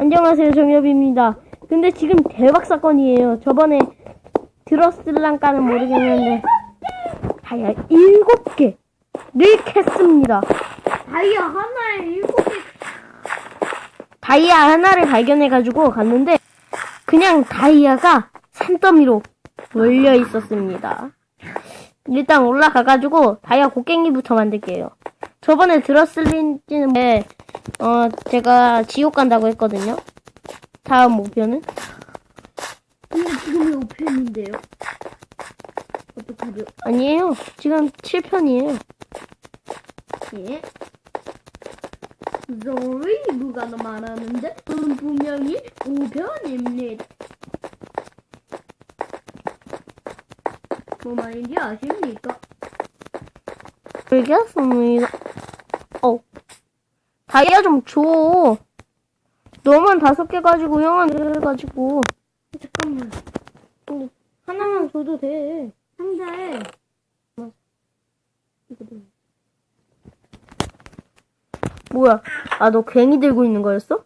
안녕하세요 정엽입니다. 근데 지금 대박 사건이에요. 저번에 들었을랑까는 모르겠는데 다이아 일곱 개를 캤습니다. 다이아 하나에 일곱 개. 다이아 하나를 발견해가지고 갔는데 그냥 다이아가 산더미로 몰려 있었습니다. 일단 올라가가지고 다이아 곡괭이부터 만들게요. 저번에 들었을지는 네, 어 제가 지옥 간다고 했거든요. 다음 목표는 근데 지금이 5편인데요. 어떡하죠? 아니에요. 지금 7편이에요. 예. Sorry, 누가 나 말하는데 저는 분명히 5편입니다. 뭐 말인지 아십니까? 알겠습니다. 어. 다이아 좀 줘. 너만 다섯 개 가지고 형은 네 가지고 잠깐만. 하나만 줘도 돼. 상자에 뭐야? 아, 너 괭이 들고 있는 거였어?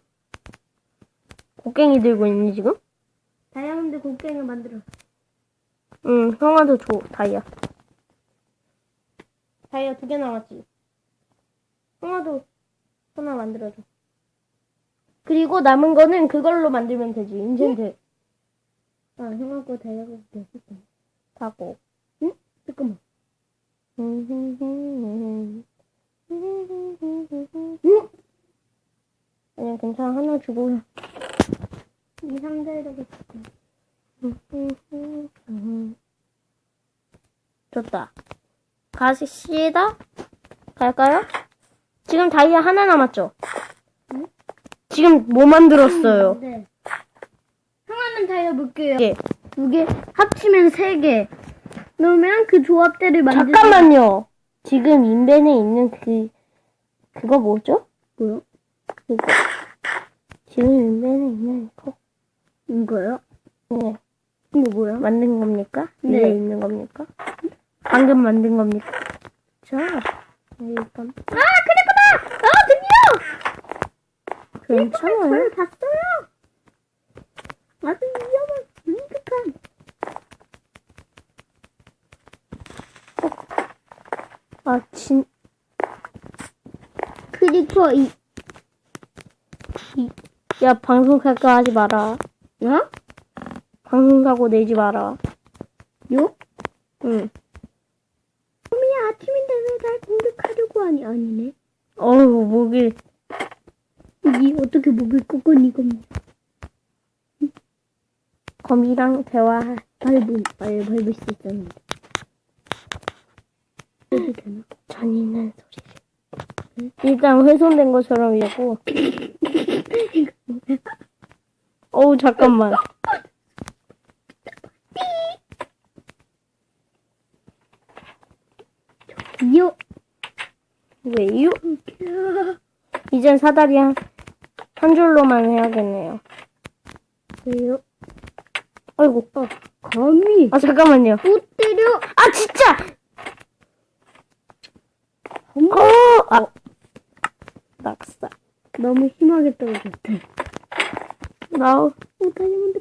곡괭이 들고 있니, 지금? 다이아몬드 곡괭이 만들어. 응, 형아도 줘, 다이아. 다이아 두 개 남았지? 형아도 하나 만들어줘. 그리고 남은 거는 그걸로 만들면 되지, 인챈트. 아, 형하고 다이아가 몇개 하고. 잠깐만. 아니야, 괜찮아. 하나 주고. 이 상자에다가 줄게. 좋다. 가시다 갈까요? 지금 다이아 하나 남았죠? 지금 뭐 만들었어요? 네. 형아는 다이아 몇 개요? 예. 두 개. 합치면 세 개. 그러면 그 조합대를 만들 잠깐만요. 지금 인벤에 있는 그 그거 뭐죠? 뭐요? 그거. 지금 인벤에 있는 거. 이거요? 네. 이거 뭐야? 만든 겁니까? 네. 있는 겁니까? 방금 만든 겁니까? 자, 일단 아, 그랬구나! 아, 드디어! 괜찮아요. 저를 봤어요! 아주 위험한, 은극한. 아, 진, 크리퍼, 이, 야, 방송 사고 하지 마라. 어? 방송 사고 내지 마라. 요? 응. 어미야, 아침인데 왜 날 공격하려고 하니? 아니네. 어우, 목이, 이 어떻게 목을 꺾은 겁니다. 거미랑 대화, 예, 밟을 수 있었는데. 해도 되나? 잔인한 소리. 일단 훼손된 것처럼 이러고. 어우, 잠깐만. 요! 왜요? 이젠 사다리 한, 한 줄로만 해야겠네요. 왜요? 아이고, 어. 거미! 아, 잠깐만요. 또 때려! 아, 진짜! 어머! 어! 아. 낙사. 너무 심하게 떨어졌대. 나우. 오, 다이아몬드.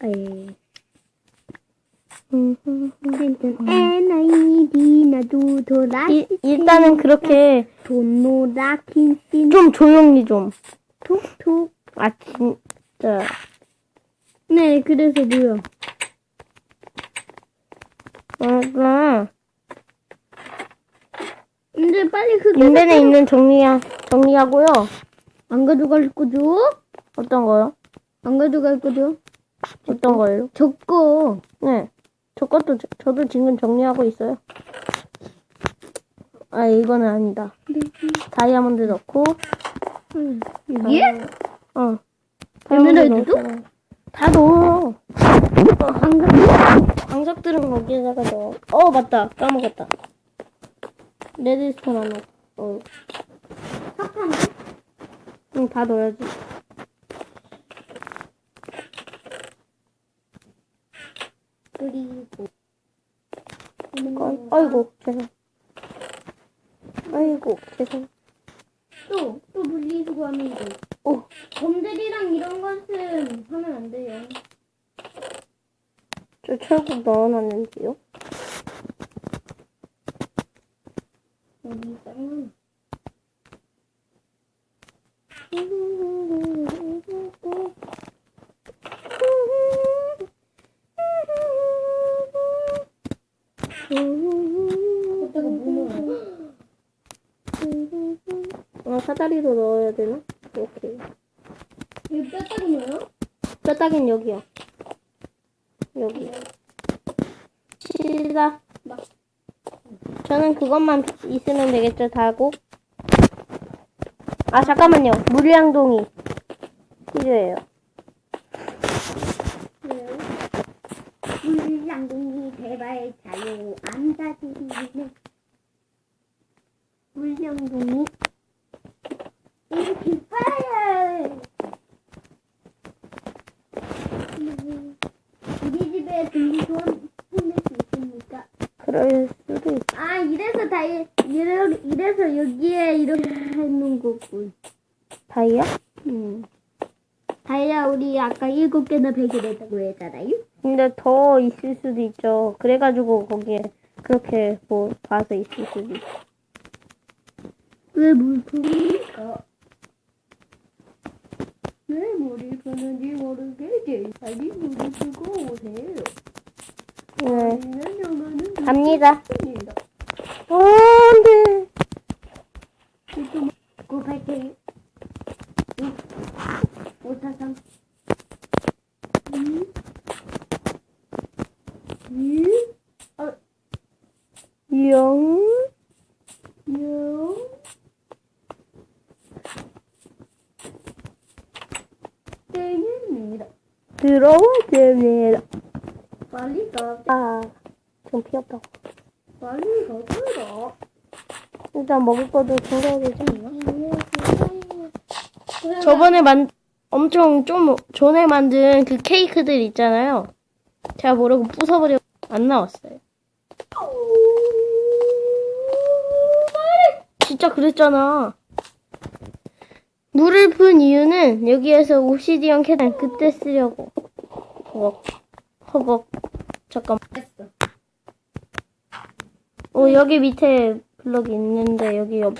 아, 예. 음, 나도 돌아. 이, 일단은 그렇게 돈노라 킨신 좀 조용히 좀. 톡톡. 아, 진짜. 네, 그래서 뭐요? 아, 이제 빨리 그 인벤에 있는 정리야, 정리하고요. 안 가져갈 거죠? 어떤 거요? 안 가져갈 거죠? 어떤 거요? 저거. 네. 저 것도, 저, 저도 지금 정리하고 있어요. 아, 이거는 아니다. 다이아몬드 넣고, 음, 여기에? 어. 에메랄드도? 넣었잖아요. 다 넣어. 방금 광석들은 거기에다가 넣어. 어, 맞다. 까먹었다. 레드스톤 안 넣어. 어. 석탄 응, 다 넣어야지. 그리고 건, 아이고, 죄송. 아이고, 죄송. 또, 또 분리수거 하면 이거. 오, 검들이랑 이런 하면 안 돼요. 저 철국 넣어놨는데요. 여기 땅은 그때가 뭐야? 아, 사다리로 넣어야 되나? 오케이. 이거 뼈다귀 뭐요? 뼈다귀는 여기요. 여기. 시다. 저는 그것만 있으면 되겠죠, 다고? 아, 잠깐만요. 물량동이 필요해요. 물량동이 대발 자요 안다지리네 물량동이? 이렇게 빨아요. 우리 집에 등손 보낼 수 있습니까? 그럴 수도 있 아 이래서 다 이- 이래 이래서 여기에 이렇게 해놓은 거군. 다이아? 음. 다이아 우리 아까 일곱 개나 발견했다고 했잖아요. 근데 더 있을 수도 있죠. 그래가지고 거기에 그렇게 뭐 봐서 있을 수도 있죠. 왜 물품일까? 왜 물이 푸는지 제일 빨리 물을 주고 오세요. 네. 아니면 영어는 갑니다. 어, 안 돼. 지금 곱할게요. 5, 4, 3. 영. 0. 땡입니다. 들어와 됩니다. 빨리 가, 아, 좀 피었다고. 빨리 가더라. 일단 먹을 것도 준비해야지. 저번에 만, 엄청 좀 전에 만든 그 케이크들 있잖아요. 제가 모르고 부숴버려 안 나왔어요. 진짜 그랬잖아. 물을 푼 이유는 여기에서 옵시디언 캐단 그때 쓰려고. 허걱. 허걱. 잠깐. 됐어. 어, 여기 밑에 블럭이 있는데 여기 옆,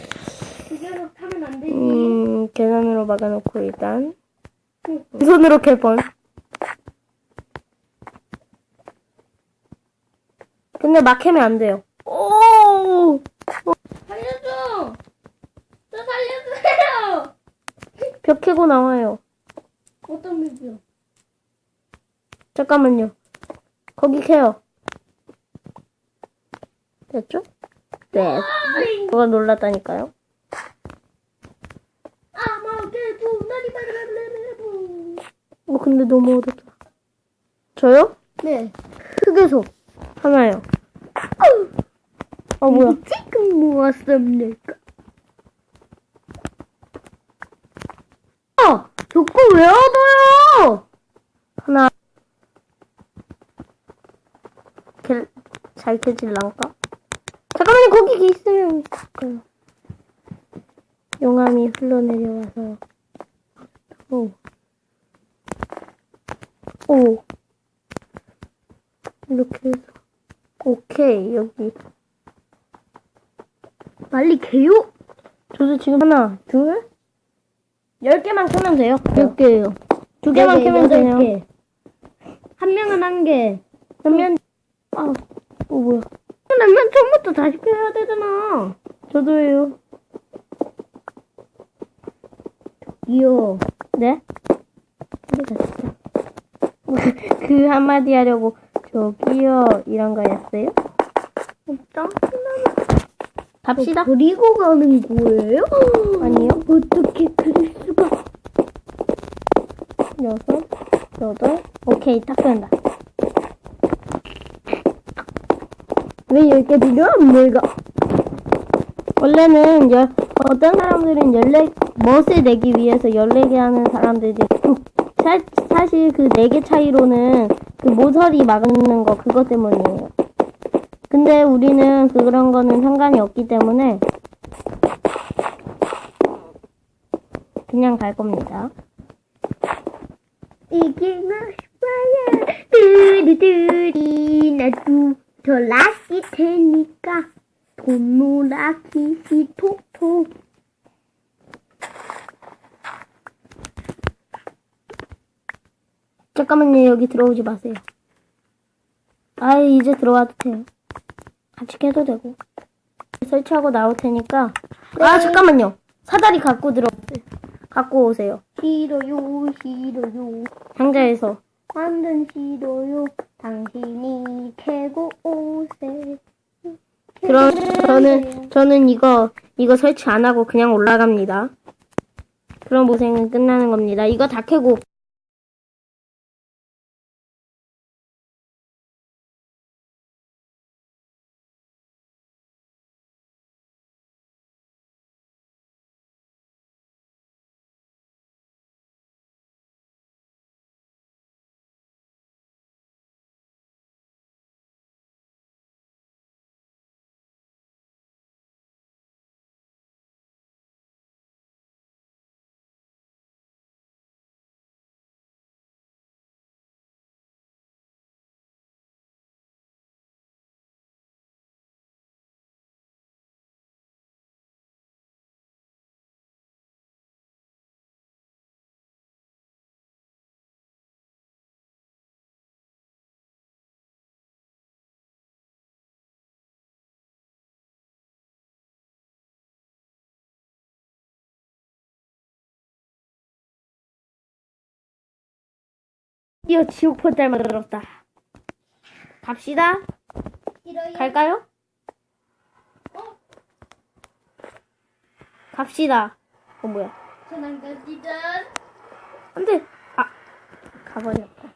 그대로 타면 안 되지. 음, 계단으로 막아놓고 일단 손으로 캘 뻔. 근데 막 캐면 안 돼요. 오! 살려줘! 저 살려주세요! 벽 캐고 나와요. 어떤 뮤비요? 잠깐만요. 거기 캐요. 됐죠? 네. 그거 놀랐다니까요. 어, 근데 너무 어둡다. 저요? 네. 흙에서 하나요. 어, 뭐야. 지금 모았습니까? 아! 저거 왜 얻어요? 하나. 길, 잘 캐질란가? 잠깐만요, 거기 있으면 있을까요? 용암이 흘러내려와서. 오. 오. 이렇게 해서. 오케이, 여기. 빨리 개요? 저도 지금 하나, 둘, 열 개만 캐면 돼요. 몇 개요? 두 개만 캐면 돼요. 한 명은 한 개. 그러면, 아, 어, 뭐야. 그러면 처음부터 다시 해야 되잖아. 저도예요. 이요. 네? 소리가 진짜. 그 한마디 하려고, 저기요, 이런 거였어요? 없다. 갑시다. 그리고 가는 거예요? 아니요. 어떻게 수가? 여섯, 여덟, 오케이, 딱 된다. 왜 10개 필요합니까? 원래는 열, 어떤 사람들은 열네, 멋을 내기 위해서 14개 하는 사람들이, 있고, 사, 사실 그 4개 차이로는 그 모서리 막는 거 그것 때문이에요. 근데 우리는 그런 거는 상관이 없기 때문에 그냥 갈 겁니다. 이기고 싶어요. 뚜리뚜리 나도 돌아갈 테니까 돈노라기 히토토. 잠깐만요, 여기 들어오지 마세요. 아, 이제 들어와도 돼요. 같이 깨도 되고. 설치하고 나올 테니까. 아, 잠깐만요. 사다리 갖고 들어오세요. 갖고 오세요. 싫어요, 싫어요. 상자에서. 완전 싫어요. 당신이 캐고 오세요. 그럼 저는 저는 이거 이거 설치 안 하고 그냥 올라갑니다. 그럼 고생은 끝나는 겁니다. 이거 다 캐고 드디어 지옥 포탈 만들었다. 갑시다. 갈까요? 갑시다. 어 뭐야? 저는 갑니다. 안 돼. 아 가버렸다.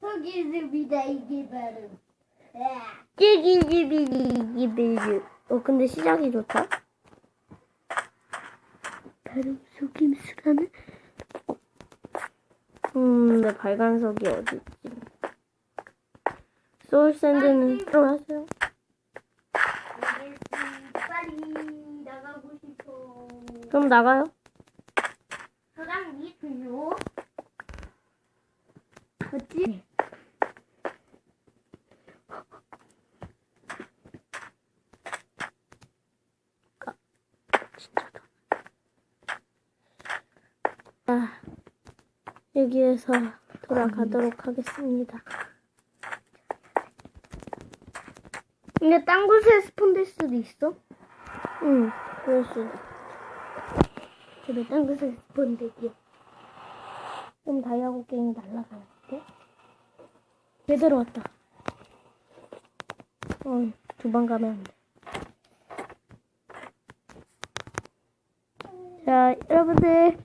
저기 있습니다, 이게 바로. 아, 찌기지비기비기. 어 근데 시작이 좋다. 바로 속임수라는 음, 내 발간석이 어디 있지? 소울 샌드는 들어가세요. 빨리 나가고 싶어. 그럼 나가요. 저랑 미투요. 맞지? 아, 여기에서 돌아가도록 하겠습니다. 근데 딴 곳에 스폰 될 수도 있어? 응, 그럴 수도. 그래, 딴 곳에 스폰 되기. 그럼 다이아고 게임이 날라가는데? 제대로 왔다. 어, 두 번 가면 안 돼. 자, 여러분들,